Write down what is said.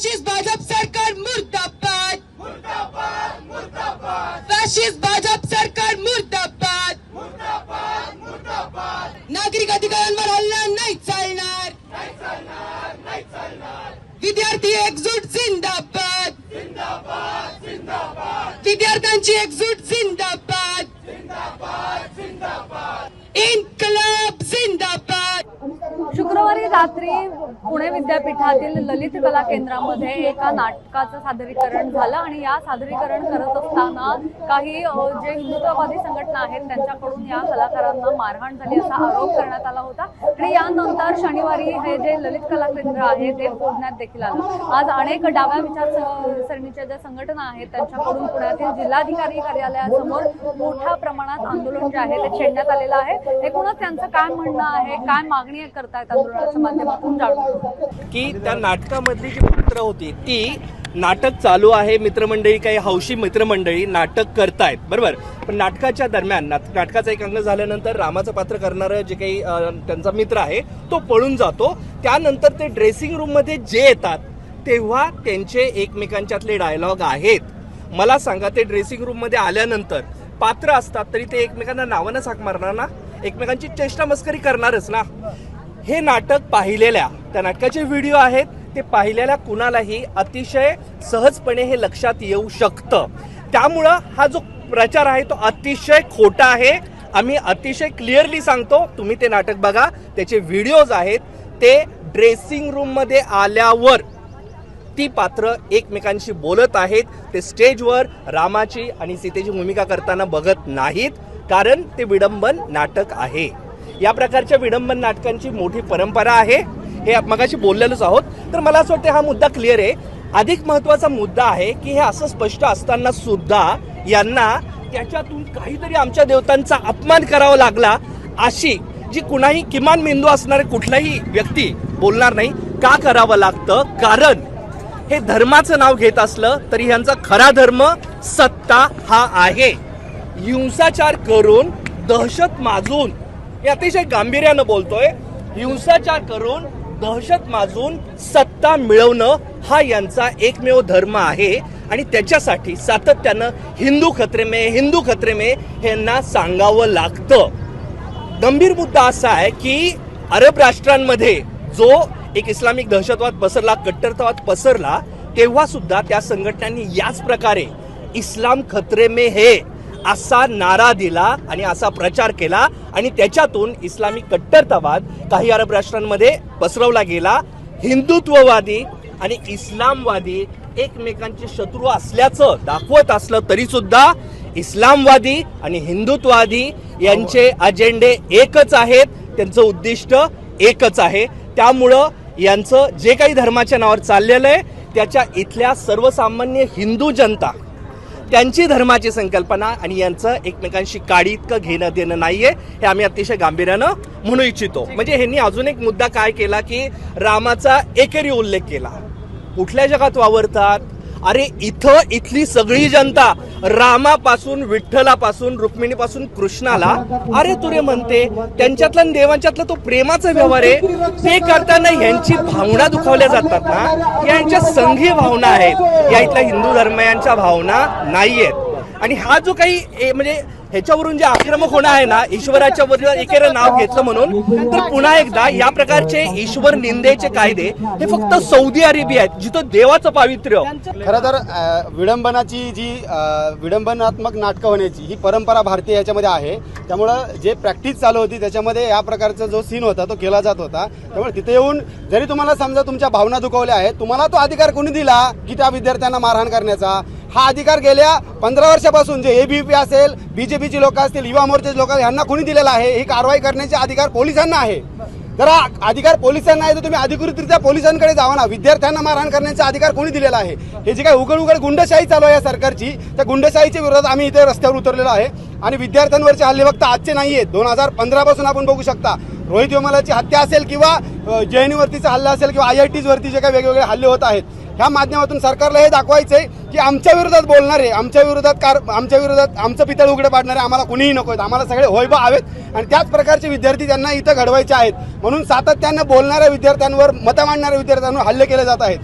फॅशिस्ट भाजप सरकार मुर्दाबाद फॅशिस्ट भाजप सरकार मुर्दाबाद नागरिक अधिकारांवर हल्ला नाही चालणार विद्यार्थी एकजूट जिंदाबाद विद्यार्थ्यांची एकजूट जिंदाबाद इन्कलाब रात्री पुणे विद्यापीठातील ललित कला केंद्रामध्ये एका नाटकाचं सादरीकरण झालं आणि या सादरीकरण करत असताना काही जे हिंदुत्ववादी संघटना आहेत त्यांच्याकडून या कलाकारांना मारहाण झाली असा आरोप करण्यात आला होता. आणि यानंतर शनिवारी हे जे ललित कला केंद्र आहे ते फोडण्यात देखील आलं. आज अनेक डाव्या विचारसरणीच्या ज्या संघटना आहेत त्यांच्याकडून पुण्यातील जिल्हाधिकारी कार्यालयासमोर मोठ्या प्रमाणात आंदोलन जे आहे ते छेडण्यात आलेलं आहे. एकूणच त्यांचं काय म्हणणं आहे काय मागणी करतायत आंदोलनाचं माध्यमातून जाणून की त्या नाटकामधली जी पात्र होती ती नाटक चालू आहे मित्रमंडळी काही हौशी मित्रमंडळी नाटक करतायत बरोबर? पण नाटकाच्या दरम्यान नाट- नाटकाचा एक अंग झाल्यानंतर रामाचं पात्र करणारं जे काही त्यांचा मित्र आहे तो पळून जातो. त्यानंतर ते ड्रेसिंग रूममध्ये जे येतात तेव्हा त्यांचे एकमेकांच्यातले डायलॉग आहेत. मला सांगा ते ड्रेसिंग रूममध्ये आल्यानंतर पात्र असतात तरी ते एकमेकांना नावानं साक मारणार ना? एकमेकांची चेष्टा मस्करी करणारच ना? हे नाटक पाहिलेल्या त्या नाटकाचे व्हिडिओ आहेत ते पाहिलेल्या कुणालाही अतिशय सहजपणे हे लक्षात येऊ शकतं. त्यामुळं हा जो प्रचार आहे तो अतिशय खोटा आहे. आम्ही अतिशय क्लिअरली सांगतो तुम्ही ते नाटक बघा त्याचे व्हिडिओज आहेत ते ड्रेसिंग रूममध्ये आल्यावर ती पात्र एकमेकांशी बोलत आहेत ते स्टेजवर रामाची आणि सीतेची भूमिका करताना बघत नाहीत कारण ते विडंबन नाटक आहे. या प्रकारच्या विडंबन नाटकांची मोठी परंपरा आहे. हे मगाशी बोललेलोच आहोत. तर मला असं वाटतं हा मुद्दा क्लिअर आहे. अधिक महत्त्वाचा मुद्दा आहे की हे असं स्पष्ट असताना सुद्धा यांना त्याच्यातून काहीतरी आमच्या देवतांचा अपमान करावा लागला अशी जी कुणाही किमान मेंदू असणारे कुठलाही व्यक्ती बोलणार नाही का करावं लागतं? कारण हे धर्माचं नाव घेत असलं तरी ह्यांचा खरा धर्म सत्ता हा आहे. हिंसाचार करून दहशत माजून हे अतिशय गांभीर्यानं बोलतोय. हिंसाचार करून दहशत माजून सत्ता मिळवणं हा यांचा एकमेव धर्म आहे आणि त्याच्यासाठी सातत्यानं हिंदू खत्रे में हिंदू खत्रे में ह्यांना सांगावं लागतं. गंभीर मुद्दा असा आहे की अरब राष्ट्रांमध्ये जो एक इस्लामिक दहशतवाद पसरला कट्टरतावाद पसरला तेव्हा सुद्धा त्या संघटनांनी याच प्रकारे इस्लाम खत्रे में हे असा नारा दिला आणि असा प्रचार केला आणि त्याच्यातून इस्लामिक कट्टरतावाद काही अरब राष्ट्रांमध्ये पसरवला गेला. हिंदुत्ववादी आणि इस्लामवादी एकमेकांचे शत्रू असल्याचं दाखवत असलं तरी सुद्धा इस्लामवादी आणि हिंदुत्ववादी यांचे अजेंडे एकच आहेत त्यांचं उद्दिष्ट एकच आहे. त्यामुळं यांचं जे काही धर्माच्या नावावर चाललेलं आहे त्याच्या इथल्या सर्वसामान्य हिंदू जनता त्यांची धर्माची संकल्पना आणि यांचं एकमेकांशी काडी इतकं घेणं देणं नाहीये हे आम्ही अतिशय गांभीर्यानं म्हणू इच्छितो. म्हणजे ह्यांनी अजून एक मुद्दा काय केला की रामाचा एकेरी उल्लेख केला. कुठल्या जगात वावरतात? अरे इथं इथली सगळी जनता रामापासून विठ्ठलापासून रुक्मिणीपासून कृष्णाला अरे तुरे म्हणते त्यांच्यातला देवांच्यातला तो प्रेमाचा व्यवहार आहे. ते करताना यांची भावना दुखावल्या जातात ना. यांच्या संघी भावना आहेत. या इथल्या हिंदू धर्मयांच्या भावना नाहीयेत. आणि हा जो काही ए- म्हणजे ह्याच्यावरून जे आक्रमक होणं आहे ना ईश्वराच्या बरोबर एकेर नाव घेतलं म्हणून तर पुन्हा एकदा या प्रकारचे ईश्वर निंदेचे कायदे हे फक्त सौदी अरेबिया आहेत जिथं देवाचं पावित्र्य. खरं तर विडंबनाची जी विडंबनात्मक नाटकं होण्याची ही परंपरा भारतीय याच्यामध्ये आहे. त्यामुळं जे प्रॅक्टिस चालू होती त्याच्यामध्ये या प्रकारचा जो सीन होता तो केला जात होता. त्यामुळे तिथे येऊन जरी तुम्हाला समजा तुमच्या भावना दुखवल्या आहेत तुम्हाला तो अधिकार कोणी दिला की त्या विद्यार्थ्यांना मारहाण करण्याचा? हा अधिकार गेल्या पंधरा वर्षापासून जे ए बी पी असेल बीजेपीची लोक असतील युवा मोर्चाचे लोक यांना कोणी दिलेला आहे? ही कारवाई करण्याचे अधिकार पोलिसांना आहे. तर हा अधिकार पोलिसांना आहे तर तुम्ही अधिकृतरित्या पोलिसांकडे जावा ना. विद्यार्थ्यांना मारहाण करण्याचा अधिकार कोणी दिलेला आहे? हे जे काय उघड उघड गुंडशाही चालू आहे या सरकारची त्या गुंडशाहीच्या विरोधात आम्ही इथे रस्त्यावर उतरलेलो आहे. आणि विद्यार्थ्यांवरचे हल्ले फक्त आजचे नाही आहेत. दोन हजार पंधरापासून आपण बघू शकता रोहित विमलाची हत्या असेल किंवा जे एन यूवरतीचा हल्ला असेल किंवा आय आय टीजवरती जे काही वेगवेगळे हल्ले होत आहेत ह्या माध्यमातून सरकारला हे दाखवायचं आहे की आमच्या विरोधात बोलणारे आमच्या विरोधात कार आमच्या विरोधात आमचं पितळ उघडे पाडणारे आम्हाला कुणीही नको आहेत. आम्हाला सगळे होयबा हवेत. आणि त्याच प्रकारचे विद्यार्थी त्यांना इथं घडवायचे आहेत. म्हणून सातत्यानं बोलणाऱ्या विद्यार्थ्यांवर मतं मांडणाऱ्या विद्यार्थ्यांवर हल्ले केले जात आहेत.